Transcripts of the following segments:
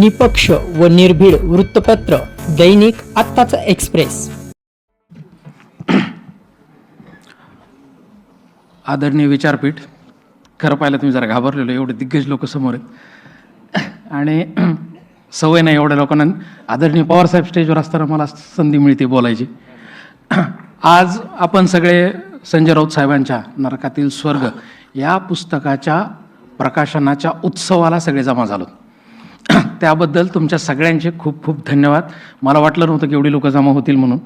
निपक्ष व निर्भीड वृत्तपत्र दैनिक आत्ताचा एक्सप्रेस. आदरणीय विचारपीठ खरं पाहिलं तुम्ही जरा घाबरलेलो एवढे दिग्गज लोक समोर आहेत. आणि सवय नाही एवढ्या लोकांना. आदरणीय पवारसाहेब स्टेजवर असताना मला संधी मिळते बोलायची. आज आपण सगळे संजय राऊत साहेबांच्या नरकातील स्वर्ग या पुस्तकाच्या प्रकाशनाच्या उत्सवाला सगळे जमा झालो त्याबद्दल तुमच्या सगळ्यांचे खूप खूप धन्यवाद. मला वाटलं नव्हतं की एवढी लोकं जमा होतील म्हणून.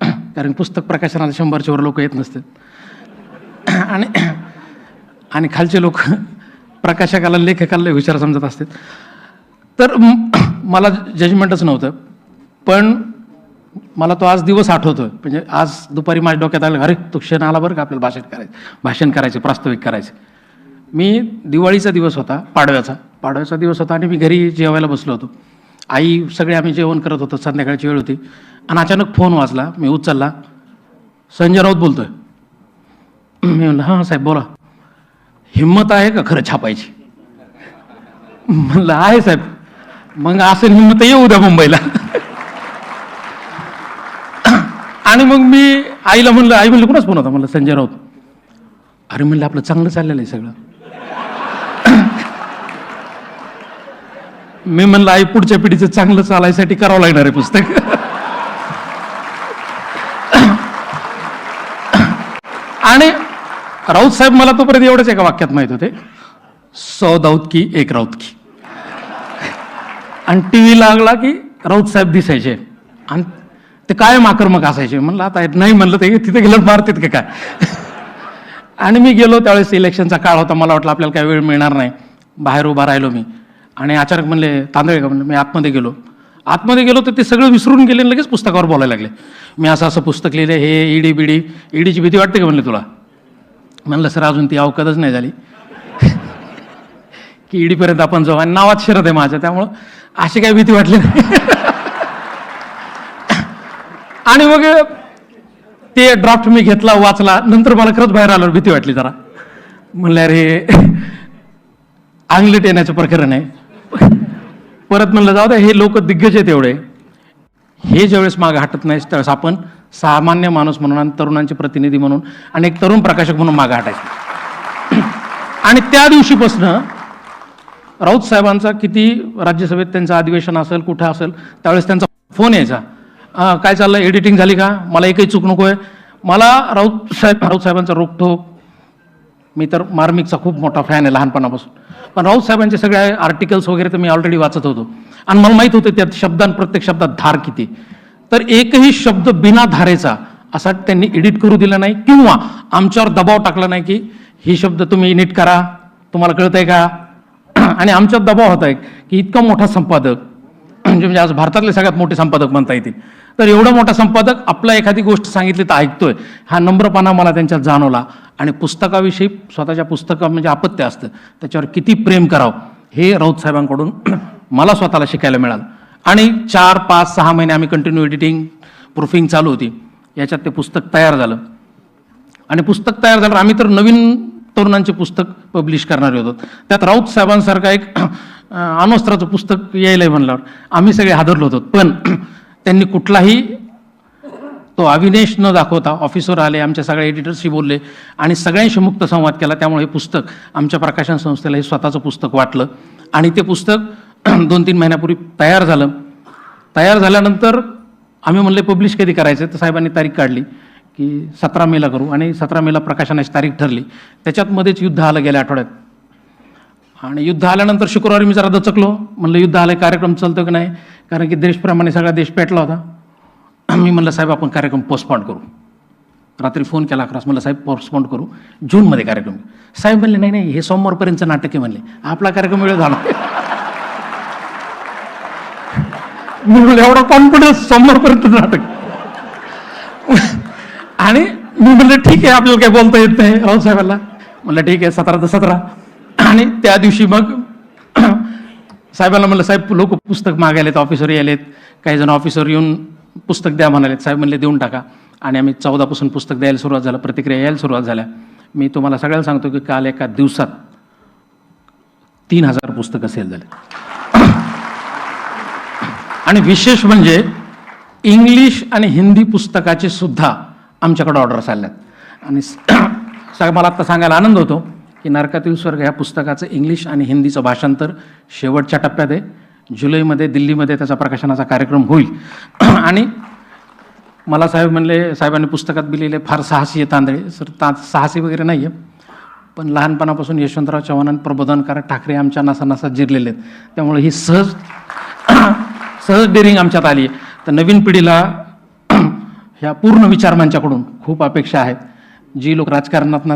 कारण पुस्तक प्रकाशनाला शंभरच्या वर लोक येत नसतात आणि आणि खालचे लोक प्रकाशकाला लेखकाला विचार समजत असतात तर मला जजमेंटच नव्हतं. पण मला तो आज दिवस आठवतो म्हणजे आज दुपारी माझ्या डोक्यात आलं अरे तो क्षण आला बरं का आपल्याला भाषण करायचं. भाषण करायचे प्रास्ताविक करायचे. मी दिवाळीचा दिवस होता पाडव्याचा. पाडव्याचा दिवस होता आणि मी घरी जेवायला बसलो होतो. आई सगळे आम्ही जेवण करत होतो संध्याकाळची वेळ होती. आणि अचानक फोन वाजला मी उचलला. संजय राऊत बोलतोय. मी म्हणलं हां साहेब बोला. हिंमत आहे का खरं छापायची? म्हणलं आहे साहेब. मग असेल हिंमत येऊ द्या मुंबईला. आणि मग मी आईला म्हणलं आई म्हणलं कुणाच फोन होता? म्हणलं संजय राऊत. अरे म्हणलं आपलं चांगलं चाललेलं आहे सगळं. मी म्हणलं आई पुढच्या पिढीचं चांगलं चालायसाठी करावं लागणार आहे पुस्तक. आणि राऊत साहेब मला तोपर्यंत एवढंच एका वाक्यात माहीत होते सौ दाऊत की एक राऊत की. आणि टी व्ही लागला की राऊत साहेब दिसायचे. आणि ते कायम आक्रमक असायचे. म्हणलं आता नाही म्हणलं ते तिथे गेलं मारतात का काय? आणि मी गेलो त्यावेळेस इलेक्शनचा काळ होता. मला वाटलं आपल्याला काय वेळ मिळणार नाही. बाहेर उभा राहिलो मी. आणि अचानक म्हणले तांदळे का म्हणले मी आतमध्ये गेलो. आतमध्ये गेलो तर ते सगळं विसरून गेले आणि लगेच पुस्तकावर बोलायला लागले. मी असं असं पुस्तक लिहिले हे ईडी बिडी ईडीची भीती वाटते का म्हणले तुला? म्हणलं सर अजून ती अवकादच नाही झाली. की ईडीपर्यंत आपण जाऊ आणि नावात शिरत आहे माझ्या त्यामुळं अशी काही भीती वाटली नाही. आणि मग ते ड्राफ्ट मी घेतला वाचला नंतर मला खरंच बाहेर आल्यावर भीती वाटली जरा. म्हणलं अरे आंगलेट येण्याचं प्रकरण आहे. परत म्हणलं जाऊ द्या हे लोक दिग्गज आहेत एवढे. हे ज्यावेळेस माग हटत नाही त्यावेळेस आपण सामान्य माणूस म्हणून आणि तरुणांचे प्रतिनिधी म्हणून आणि एक तरुण प्रकाशक म्हणून माग हटायचं. आणि त्या दिवशीपासनं राऊत साहेबांचा किती राज्यसभेत त्यांचं अधिवेशन असेल कुठं असेल त्यावेळेस त्यांचा फोन यायचा. काय चाललं एडिटिंग झाली का? मला एकही चूक नको आहे मला राऊत साहेब राऊत साहेबांचा रोखठोक मी तर मार्मिकचा खूप मोठा फॅन आहे लहानपणापासून. पण राऊत साहेबांचे सगळे आर्टिकल्स वगैरे तर मी ऑलरेडी वाचत होतो. आणि मला माहीत होतं त्यात शब्दां प्रत्येक शब्दात धार किती. तर एकही शब्द बिना धारेचा असा त्यांनी एडिट करू दिला नाही किंवा आमच्यावर दबाव टाकला नाही की ही शब्द तुम्ही नीट करा तुम्हाला कळतंय का? आणि आमच्यावर दबाव होता आहे की इतका मोठा संपादक म्हणजे म्हणजे आज भारतातले सगळ्यात मोठे संपादक म्हणता येतील. तर एवढा मोठा संपादक आपला एखादी गोष्ट सांगितली तर ऐकतोय. हा नम्रपणा मला त्यांच्यात जाणवला. आणि पुस्तकाविषयी स्वतःच्या पुस्तका म्हणजे अपत्य असतं. त्याच्यावर किती प्रेम करावं हे राऊत साहेबांकडून मला स्वतःला शिकायला मिळालं. आणि चार पाच सहा महिने आम्ही कंटिन्यू एडिटिंग प्रूफिंग चालू होती. याच्यात ते पुस्तक तयार झालं. आणि पुस्तक तयार झालं आम्ही तर नवीन तरुणांचे पुस्तक पब्लिश करणारे होतो. त्यात राऊत साहेबांसारखा एक अं, अण्वस्त्राचं पुस्तक यायलंय म्हणल्यावर आम्ही सगळे हादरलो होतो. पण त्यांनी कुठलाही तो अविनेश न दाखवता ऑफिसवर आले आमच्या सगळ्या एडिटर्सशी बोलले आणि सगळ्यांशी मुक्त संवाद केला. त्यामुळे हे पुस्तक आमच्या प्रकाशन संस्थेला हे स्वतःचं पुस्तक वाटलं. आणि ते पुस्तक दोन तीन महिन्यापूर्वी तयार झालं. तयार झाल्यानंतर आम्ही म्हणले पब्लिश कधी करायचं? तर साहेबांनी तारीख काढली की सतरा मेला करू. आणि सतरा मेला प्रकाशनाची तारीख ठरली. त्याच्यात मध्येच युद्ध आलं गेल्या आठवड्यात. आणि युद्ध आल्यानंतर शुक्रवारी मी जरा दचकलो. म्हणलं युद्ध आलं कार्यक्रम चालतो की नाही? कारण की देशप्रमाणे सगळा देश पेटला होता. मी म्हणलं साहेब आपण कार्यक्रम पोस्टपॉन्ड करू. रात्री फोन केला अकरास म्हणलं साहेब पोस्टपॉन्ड करू. जूनमध्ये कार्यक्रम. साहेब म्हणले नाही नाही हे सोमवारपर्यंतचं नाटक आहे म्हणले. आपला कार्यक्रम वेळ झाला मी म्हणलं एवढा कॉन्फिडन्स सोमवारपर्यंत नाटक. आणि मी म्हणलं ठीक आहे आपल्याला काय बोलता येत नाही. हो, राहुल साहेबाला म्हणलं. ठीक आहे सतरा तर सतरा. आणि त्या दिवशी मग साहेबांना म्हणलं साहेब लोक पुस्तक मागायलेत ऑफिसवर यायलेत. काही जण ऑफिसवर येऊन पुस्तक द्या म्हणाले साहेब म्हणले देऊन टाका. आणि आम्ही चौदापासून पुस्तक द्यायला सुरुवात झालं प्रतिक्रिया यायला सुरुवात झाल्या. मी तुम्हाला सगळ्यांना सांगतो की काल एका दिवसात तीन हजार पुस्तकं सेल झाले. आणि विशेष म्हणजे इंग्लिश आणि हिंदी पुस्तकाचे सुद्धा आमच्याकडे ऑर्डर्स आल्यात आणि साहेब मला आत्ता सांगायला आनंद होतो की नरकातील स्वर्ग ह्या पुस्तकाचं इंग्लिश आणि हिंदीचं भाषांतर शेवटच्या टप्प्यात आहे. जुलैमध्ये दिल्लीमध्ये त्याचा प्रकाशनाचा कार्यक्रम होईल. आणि मला साहेब म्हणले साहेबांनी पुस्तकात दिलेले फार साहसी आहे तांदळे. सर ता साहसी वगैरे नाही आहे पण लहानपणापासून यशवंतराव चव्हाण आणि प्रबोधनकार ठाकरे आमच्या नसा जिरलेले आहेत. त्यामुळे ही सहज सहज डेअरिंग आमच्यात आली आहे तर नवीन पिढीला ह्या पूर्ण विचारमांच्याकडून खूप अपेक्षा आहेत. जी लोक राजकारणात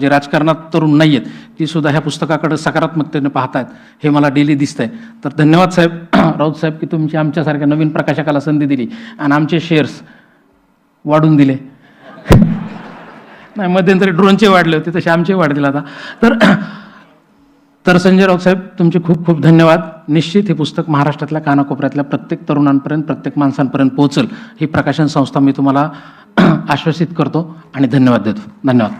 जे राजकारणात तरुण नाही आहेत ती सुद्धा ह्या पुस्तकाकडे सकारात्मकतेने पाहतायत. हे मला डेली दिसतंय. तर धन्यवाद साहेब. राऊत साहेब की तुमची आमच्यासारख्या नवीन प्रकाशकाला संधी दिली आणि आमचे शेअर्स वाढून दिले. नाही मध्यंतरी ड्रोनचे वाढले होते तसे आमचे वाढतील आता. तर तर संजय राऊत साहेब तुमचे खूप खूप धन्यवाद. निश्चित हे पुस्तक महाराष्ट्रातल्या कानाकोपऱ्यातल्या प्रत्येक तरुणांपर्यंत प्रत्येक माणसांपर्यंत पोहोचल. ही प्रकाशन संस्था मी तुम्हाला आश्वासित करतो आणि धन्यवाद देतो. धन्यवाद.